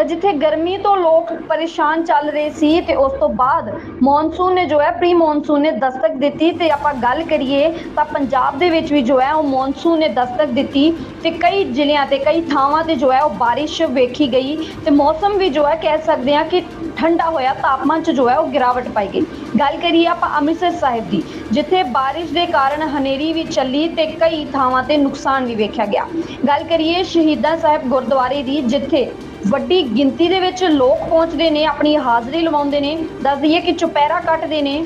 ਤਾਂ ਜਿੱਥੇ ਗਰਮੀ ਤੋਂ ਲੋਕ ਪਰੇਸ਼ਾਨ ਚੱਲ ਰਹੇ ਸੀ ਤੇ ਉਸ ਤੋਂ ਬਾਅਦ ਮੌਨਸੂਨ ਨੇ ਜੋ ਹੈ ਪ੍ਰੀ ਮੌਨਸੂਨ ਨੇ ਦਸਤਕ ਦਿੱਤੀ ਤੇ ਆਪਾਂ ਗੱਲ ਕਰੀਏ ਤਾਂ ਪੰਜਾਬ ਦੇ ਵਿੱਚ ਵੀ ਜੋ ਹੈ, ਉਹ ਮੌਨਸੂਨ ਨੇ ਦਸਤਕ ਦਿੱਤੀ ਤੇ ਕਈ ਜ਼ਿਲ੍ਹਿਆਂ ਤੇ ਕਈ ਥਾਵਾਂ ਤੇ ਜੋ ਹੈ, ਉਹ ਬਾਰਿਸ਼ ਵੇਖੀ ਗਈ ਤੇ ਮੌਸਮ ਵੀ ਜੋ ਹੈ, ਕਹਿ ਸਕਦੇ ਹਾਂ ਕਿ ਠੰਡਾ ਹੋਇਆ, ਤਾਪਮਾਨ 'ਚ ਜੋ ਹੈ ਉਹ ਗਿਰਾਵਟ ਪਾਈ ਗਈ। ਗੱਲ ਕਰੀਏ ਆਪਾਂ ਅੰਮ੍ਰਿਤਸਰ ਸਾਹਿਬ ਦੀ, ਜਿੱਥੇ ਬਾਰਿਸ਼ ਦੇ ਕਾਰਨ ਹਨੇਰੀ ਵੀ ਚੱਲੀ ਤੇ ਕਈ ਥਾਵਾਂ ਤੇ ਨੁਕਸਾਨ ਵੀ ਵੇਖਿਆ ਗਿਆ। ਗੱਲ ਕਰੀਏ ਸ਼ਹੀਦਾਂ ਸਾਹਿਬ ਗੁਰਦੁਆਰੇ ਦੀ, ਜਿੱਥੇ ਵੱਡੀ ਗਿਣਤੀ ਦੇ ਵਿੱਚ ਲੋਕ ਪਹੁੰਚਦੇ ਨੇ, ਆਪਣੀ ਹਾਜ਼ਰੀ ਲਵਾਉਂਦੇ ਨੇ। ਦੱਸ ਦਈਏ ਕਿ ਚੁਪਹਿਰਾ ਕੱਟਦੇ ਨੇ।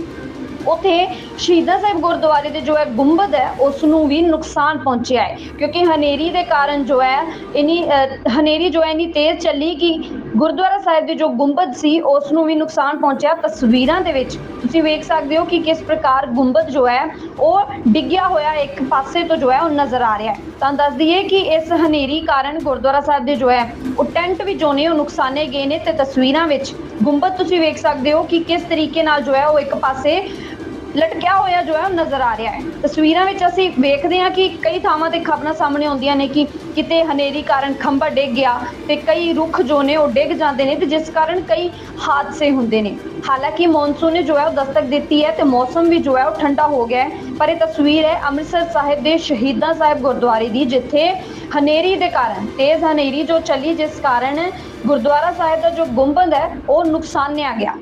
ਉਥੇ ਸ਼ਹੀਦਾਂ ਸਾਹਿਬ ਗੁਰਦੁਆਰੇ ਦੇ ਜੋ ਹੈ ਗੁੰਬਦ ਹੈ ਉਸ ਨੂੰ ਵੀ ਨੁਕਸਾਨ ਪਹੁੰਚਿਆ ਹੈ। ਕਿਉਂਕਿ ਹਨੇਰੀ ਦੇ ਕਾਰਨ ਜੋ ਹੈ, ਇਨੀ ਹਨੇਰੀ ਜੋ ਹੈ ਇਨੀ ਤੇਜ਼ ਚੱਲੀ ਕਿ ਗੁਰਦੁਆਰਾ ਸਾਹਿਬ ਦੇ ਜੋ ਗੁੰਬਦ ਸੀ ਉਸ ਨੂੰ ਵੀ ਨੁਕਸਾਨ ਪਹੁੰਚਿਆ। ਤਸਵੀਰਾਂ ਦੇ ਵਿੱਚ ਤੁਸੀਂ ਵੇਖ ਸਕਦੇ ਹੋ ਕਿ ਕਿਸ ਪ੍ਰਕਾਰ ਗੁੰਬਦ ਜੋ ਹੈ, ਉਹ ਡਿੱਗਿਆ ਹੋਇਆ ਇੱਕ ਪਾਸੇ ਤੋਂ ਜੋ ਹੈ, ਉਹ ਨਜ਼ਰ ਆ ਰਿਹਾ ਹੈ। ਤਾਂ ਦੱਸ ਦਈਏ ਕਿ ਇਸ ਹਨੇਰੀ ਕਾਰਨ ਗੁਰਦੁਆਰਾ ਸਾਹਿਬ ਦੇ ਜੋ ਹੈ, ਉਹ ਟੈਂਟ ਵੀ ਜੋ ਨੇ, ਉਹ ਨੁਕਸਾਨੇ ਗਏ ਨੇ ਤੇ ਤਸਵੀਰਾਂ ਵਿੱਚ ਗੁੰਬਦ ਤੁਸੀਂ ਵੇਖ ਸਕਦੇ ਹੋ ਕਿ ਕਿਸ ਤਰੀਕੇ ਨਾਲ ਜੋ ਹੈ, ਉਹ ਇੱਕ ਪਾਸੇ ਲਟਕਿਆ ਹੋਇਆ ਜੋ ਹੈ ਉਹ ਨਜ਼ਰ ਆ ਰਿਹਾ ਹੈ। ਤਸਵੀਰਾਂ ਵਿੱਚ ਅਸੀਂ ਵੇਖਦੇ ਹਾਂ ਕਿ ਕਈ ਥਾਵਾਂ ਤੇ ਖਬਰਾਂ ਸਾਹਮਣੇ ਆਉਂਦੀਆਂ ਨੇ ਕਿ ਕਿਤੇ ਹਨੇਰੀ ਕਾਰਨ ਖੰਭਾ ਡਿੱਗ ਗਿਆ ਤੇ ਕਈ ਰੁੱਖ ਜੋ ਨੇ ਉਹ ਡਿੱਗ ਜਾਂਦੇ ਨੇ ਤੇ ਜਿਸ ਕਾਰਨ ਕਈ ਹਾਦਸੇ ਹੁੰਦੇ ਨੇ। ਹਾਲਾਂਕਿ ਮੌਨਸੂਨ ਨੇ ਜੋ ਹੈ ਉਹ ਦਸਤਕ ਦਿੱਤੀ ਹੈ ਤੇ ਮੌਸਮ ਵੀ ਜੋ ਹੈ ਉਹ ਠੰਡਾ ਹੋ ਗਿਆ ਹੈ। ਪਰ ਇਹ ਤਸਵੀਰ ਹੈ ਅੰਮ੍ਰਿਤਸਰ ਸਾਹਿਬ ਦੇ ਸ਼ਹੀਦਾਂ ਸਾਹਿਬ ਗੁਰਦੁਆਰੇ ਦੀ, ਜਿੱਥੇ ਹਨੇਰੀ ਦੇ ਕਾਰਨ, ਤੇਜ਼ ਹਨੇਰੀ ਜੋ ਚੱਲੀ, ਜਿਸ ਕਾਰਨ ਗੁਰਦੁਆਰਾ ਸਾਹਿਬ ਦਾ ਜੋ ਗੁੰਬਦ ਹੈ, ਉਹ ਨੁਕਸਾਨਿਆ ਗਿਆ।